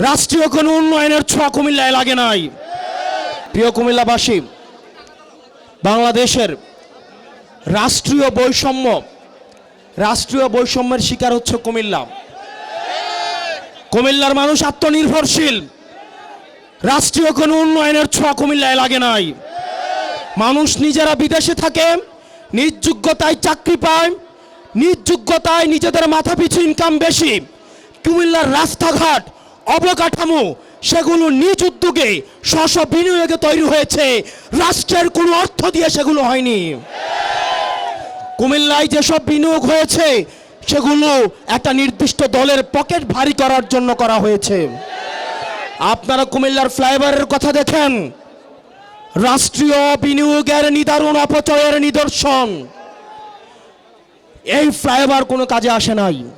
রাষ্ট্রীয় কোনো উন্নয়নের ছোঁয়া কুমিল্লায় লাগে নাই। প্রিয় কুমিল্লাবাসী, বাংলাদেশের রাষ্ট্রীয় বৈষম্য, রাষ্ট্রীয় বৈষম্যের শিকার হচ্ছে কুমিল্লা। কুমিল্লার মানুষ আত্মনির্ভরশীল। রাষ্ট্রীয় কোনো উন্নয়নের ছোঁয়া কুমিল্লায় লাগে নাই। মানুষ নিজেরা বিদেশে থাকে, নিজ যোগ্যতায় চাকরি পায়, নিজ যোগ্যতায় নিজেদের মাথা পিছু ইনকাম বেশি। কুমিল্লার রাস্তাঘাট অবকাঠামো, সেগুলো নিজ উদ্যোগে স্ব বিনিয়োগে তৈরি হয়েছে। রাষ্ট্রের কোনো অর্থ দিয়ে সেগুলো হয়নি। কুমিল্লায় যেসব বিনিয়োগ হয়েছে, সেগুলো একটা নির্দিষ্ট দলের পকেট ভারী করার জন্য করা হয়েছে। আপনারা কুমিল্লার ফ্লাইওভারের কথা দেখেন। রাষ্ট্রীয় বিনিয়োগের নিদারুণ অপচয়ের নিদর্শন। এই ফ্লাইওভার কোনো কাজে আসে নাই।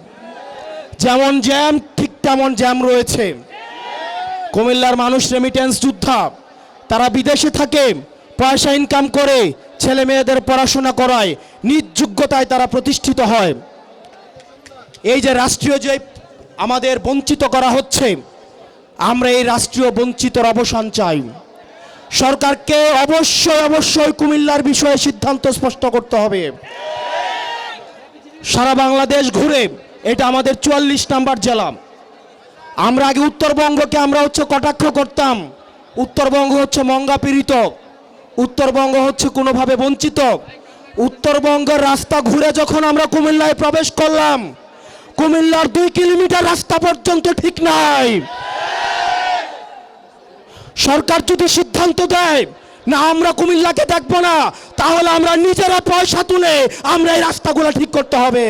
যেমন জ্যাম ঠিক তেমন জ্যাম রয়েছে? কুমিল্লার মানুষ রেমিটেন্স যোদ্ধা, তারা বিদেশে থাকে, পয়সা ইনকাম করে, ছেলে মেয়েদের পড়াশোনা করায়, নিজ যোগ্যতায় তারা প্রতিষ্ঠিত হয়। এই যে রাষ্ট্রীয় যে আমাদের বঞ্চিত করা হচ্ছে, আমরা এই রাষ্ট্রীয় বঞ্চিতর অবসান চাই। সরকারকে অবশ্যই অবশ্যই কুমিল্লার বিষয়ে সিদ্ধান্ত স্পষ্ট করতে হবে। সারা বাংলাদেশ ঘুরে, এটা আমাদের চুয়াল্লিশ নাম্বার জেলা। আমরা আগে উত্তরবঙ্গকে আমরা হচ্ছে কটাক্ষ করতাম। উত্তরবঙ্গ হচ্ছে মঙ্গা পীড়িত। উত্তরবঙ্গ হচ্ছে কোনোভাবে বঞ্চিত। উত্তরবঙ্গের রাস্তা ঘুরে যখন আমরা কুমিল্লায় প্রবেশ করলাম, কুমিল্লার দুই কিলোমিটার রাস্তা পর্যন্ত ঠিক নাই। সরকার যদি সিদ্ধান্ত দেয়, না, আমরা কুমিল্লাকে দেখব না, তাহলে আমরা নিজেরা পয়সা তুলে আমরা এই রাস্তাগুলো ঠিক করতে হবে।